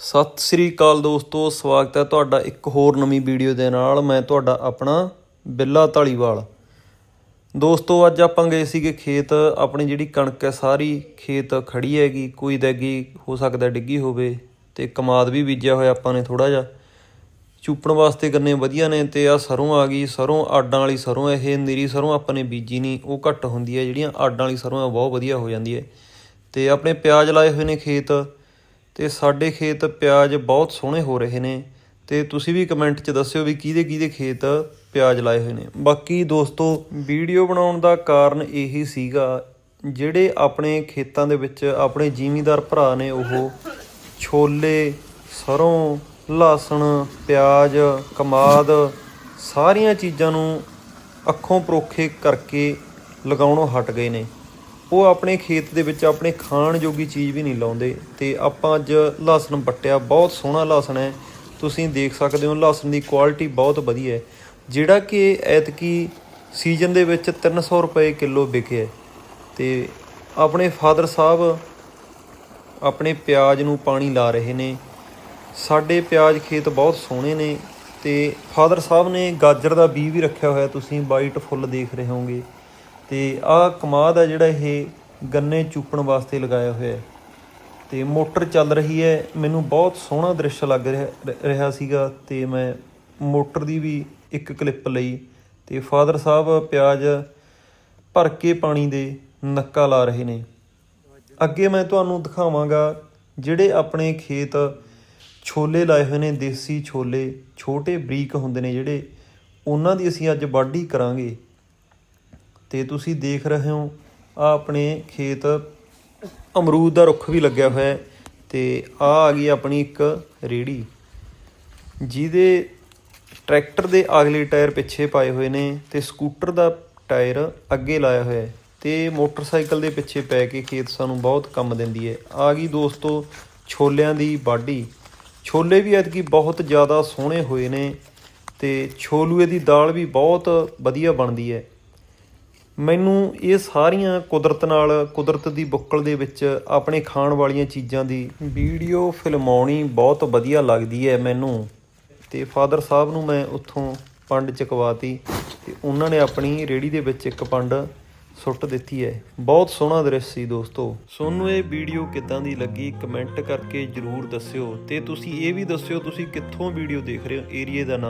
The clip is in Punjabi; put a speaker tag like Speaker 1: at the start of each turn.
Speaker 1: ਸਤਿ ਸ੍ਰੀ ਅਕਾਲ ਦੋਸਤੋ, ਸਵਾਗਤ ਹੈ ਤੁਹਾਡਾ ਇੱਕ ਹੋਰ ਨਵੀਂ ਵੀਡੀਓ ਦੇ ਨਾਲ। ਮੈਂ ਤੁਹਾਡਾ ਆਪਣਾ ਬਿੱਲਾ ਢਾਲੀਵਾਲ ਦੋਸਤੋ, ਅੱਜ ਆਪਾਂ ਗਏ ਸੀਗੇ ਖੇਤ। ਆਪਣੀ ਜਿਹੜੀ ਕਣਕ ਹੈ, ਸਾਰੀ ਖੇਤ ਖੜੀ ਹੈਗੀ। ਕੋਈ ਦੈਗੀ, ਹੋ ਸਕਦਾ ਡਿੱਗੀ ਹੋਵੇ ਤੇ ਕਮਾਦ ਵੀ ਬੀਜਿਆ ਹੋਇਆ ਆਪਾਂ ਨੇ ਥੋੜਾ ਜਿਹਾ। ਚੂਪਣ ਵਾਸਤੇ ਗੰਨੇ ਵਧੀਆ ਨੇ ਤੇ ਆ ਸਰੋਂ ਆ ਗਈ। ਸਰੋਂ, ਆਡਾਂ ਵਾਲੀ ਸਰੋਂ ਹੈ, ਇਹ ਨੀਰੀ ਸਰੋਂ ਆਪਾਂ ਨੇ ਬੀਜੀ ਨਹੀਂ ਉਹ ਘੱਟ ਹੁੰਦੀ ਹੈ, ਜਿਹੜੀਆਂ ਆਡਾਂ ਵਾਲੀ ਸਰੋਂ ਆ ਬਹੁਤ ਵਧੀਆ ਹੋ ਜਾਂਦੀ ਹੈ। ਤੇ ਆਪਣੇ ਪਿਆਜ਼ ਲਾਏ ਹੋਏ ਨੇ ਖੇਤ। ਤੇ ਸਾਡੇ ਖੇਤ ਪਿਆਜ਼ ਬਹੁਤ ਸੋਹਣੇ ਹੋ ਰਹੇ ਨੇ ਤੇ ਤੁਸੀਂ ਵੀ ਕਮੈਂਟ 'ਚ ਦੱਸਿਓ ਵੀ ਕਿਹਦੇ ਕਿਹਦੇ ਖੇਤ ਪਿਆਜ਼ ਲਾਏ ਹੋਏ ਨੇ। ਬਾਕੀ ਦੋਸਤੋ, ਵੀਡੀਓ ਬਣਾਉਣ ਦਾ ਕਾਰਨ ਇਹੀ ਸੀਗਾ, ਜਿਹੜੇ ਆਪਣੇ ਖੇਤਾਂ ਦੇ ਵਿੱਚ ਆਪਣੇ ਜ਼ਿਮੀਂਦਾਰ ਭਰਾ ਨੇ ਉਹ, ਛੋਲੇ, ਸਰੋਂ, ਲਸਣ, ਪਿਆਜ਼, ਕਮਾਦ, ਸਾਰੀਆਂ ਚੀਜ਼ਾਂ ਨੂੰ ਅੱਖੋਂ ਪਰੋਖੇ ਕਰਕੇ ਲਗਾਉਣੋਂ ਹਟ ਗਏ ਨੇ। ਉਹ ਆਪਣੇ ਖੇਤ ਦੇ ਵਿੱਚ ਆਪਣੇ ਖਾਣ ਜੋਗੀ ਚੀਜ਼ ਵੀ ਨਹੀਂ ਲਾਉਂਦੇ ਤੇ ਆਪਾਂ ਅੱਜ ਲਸਣ ਪੱਟਿਆ, ਬਹੁਤ ਸੋਹਣਾ ਲਸਣ ਹੈ। ਤੁਸੀਂ ਦੇਖ ਸਕਦੇ ਹੋ ਲਸਣ ਦੀ ਕੁਆਲਿਟੀ ਬਹੁਤ ਵਧੀਆ ਹੈ। ਜਿਹੜਾ ਕਿ ਐਤਕੀ ਸੀਜ਼ਨ ਦੇ ਵਿੱਚ 300 ਰੁਪਏ ਕਿਲੋ ਵਿਕਿਆ ਹੈ। ਤੇ ਆਪਣੇ ਫਾਦਰ ਸਾਹਿਬ ਆਪਣੇ ਪਿਆਜ਼ ਨੂੰ ਪਾਣੀ ਲਾ ਰਹੇ ਨੇ। ਸਾਡੇ ਪਿਆਜ਼ ਖੇਤ ਬਹੁਤ ਸੋਹਣੇ ਨੇ ਤੇ ਫਾਦਰ ਸਾਹਿਬ ਨੇ ਗਾਜਰ ਦਾ ਬੀਜ ਵੀ ਰੱਖਿਆ ਹੋਇਆ, ਤੁਸੀਂ ਵਾਈਟ ਫੁੱਲ ਦੇਖ ਰਹੇ ਹੋਗੇ ਤੇ ਆਹ ਕਮਾਦ ਆ ਜਿਹੜਾ ਇਹ ਗੰਨੇ ਚੂਪਣ ਵਾਸਤੇ ਲਗਾਇਆ ਹੋਇਆ ਹੈ। ਤੇ ਮੋਟਰ ਚੱਲ ਰਹੀ ਹੈ। ਮੈਨੂੰ ਬਹੁਤ ਸੋਹਣਾ ਦ੍ਰਿਸ਼ ਲੱਗ ਰਿਹਾ ਰਿਹਾ ਸੀਗਾ ਤੇ ਮੈਂ ਮੋਟਰ ਦੀ ਵੀ ਇੱਕ ਕਲਿੱਪ ਲਈ ਤੇ ਫਾਦਰ ਸਾਹਿਬ ਪਿਆਜ਼ ਭਰ ਕੇ ਪਾਣੀ ਦੇ ਨੱਕਾ ਲਾ ਰਹੇ ਨੇ। ਅੱਗੇ ਮੈਂ ਤੁਹਾਨੂੰ ਦਿਖਾਵਾਂਗਾ ਜਿਹੜੇ ਆਪਣੇ ਖੇਤ ਛੋਲੇ ਲਾਏ ਹੋਏ ਨੇ, ਦੇਸੀ ਛੋਲੇ, ਛੋਟੇ ਬਰੀਕ ਹੁੰਦੇ ਨੇ ਜਿਹੜੇ, ਉਹਨਾਂ ਦੀ ਅਸੀਂ ਅੱਜ ਵਾਢੀ ਕਰਾਂਗੇ। ਤੇ ਤੁਸੀਂ ਦੇਖ ਰਹੇ ਹੋ ਆ ਆਪਣੇ ਖੇਤ ਅਮਰੂਦ ਦਾ ਰੁੱਖ ਵੀ ਲੱਗਿਆ ਹੋਇਆ ਹੈ ਤੇ ਆ ਆ ਗਈ ਆਪਣੀ ਇੱਕ ਰੇੜੀ, ਜਿਹਦੇ ਟਰੈਕਟਰ ਦੇ ਅਗਲੇ ਟਾਇਰ ਪਿੱਛੇ ਪਾਏ ਹੋਏ ਨੇ ਤੇ ਸਕੂਟਰ ਦਾ ਟਾਇਰ ਅੱਗੇ ਲਾਇਆ ਹੋਇਆ ਹੈ ਤੇ ਮੋਟਰਸਾਈਕਲ ਦੇ ਪਿੱਛੇ ਪੈ ਕੇ ਖੇਤ ਸਾਨੂੰ ਬਹੁਤ ਕੰਮ ਦਿੰਦੀ ਹੈ। ਆ ਗਈ ਦੋਸਤੋ ਛੋਲਿਆਂ ਦੀ ਬਾਢੀ ਛੋਲੇ ਵੀ ਐਤਕੀ ਬਹੁਤ ਜ਼ਿਆਦਾ ਸੋਹਣੇ ਹੋਏ ਨੇ ਤੇ ਛੋਲੂਏ ਦੀ ਦਾਲ ਵੀ ਬਹੁਤ ਵਧੀਆ ਬਣਦੀ ਹੈ। ਮੈਨੂੰ ਇਹ ਸਾਰੀਆਂ ਕੁਦਰਤ ਨਾਲ, ਕੁਦਰਤ ਦੀ ਬੁੱਕਲ ਦੇ ਵਿੱਚ ਆਪਣੇ ਖਾਣ ਵਾਲੀਆਂ ਚੀਜ਼ਾਂ ਦੀ ਵੀਡੀਓ ਫਿਲਮਾਉਣੀ ਬਹੁਤ ਵਧੀਆ ਲੱਗਦੀ ਹੈ ਮੈਨੂੰ। ਤੇ ਫਾਦਰ ਸਾਹਿਬ ਨੂੰ ਮੈਂ ਉੱਥੋਂ ਪੰਡ ਚਕਵਾਤੀ ਤੇ ਉਹਨਾਂ ਨੇ ਆਪਣੀ ਰੇੜੀ ਦੇ ਵਿੱਚ ਇੱਕ ਪੰਡ ਸੁੱਟ ਦਿੱਤੀ ਹੈ। ਬਹੁਤ ਸੋਹਣਾ ਦ੍ਰਿਸ਼ ਸੀ ਦੋਸਤੋ। ਸੋਨੂੰ ਇਹ ਵੀਡੀਓ ਕਿੱਦਾਂ ਦੀ ਲੱਗੀ ਕਮੈਂਟ ਕਰਕੇ ਜਰੂਰ ਦੱਸਿਓ ਤੇ ਤੁਸੀਂ ਇਹ ਵੀ ਦੱਸਿਓ ਤੁਸੀਂ ਕਿੱਥੋਂ ਵੀਡੀਓ ਦੇਖ ਰਹੇ ਹੋ, ਏਰੀਏ ਦਾ ਨਾਮ।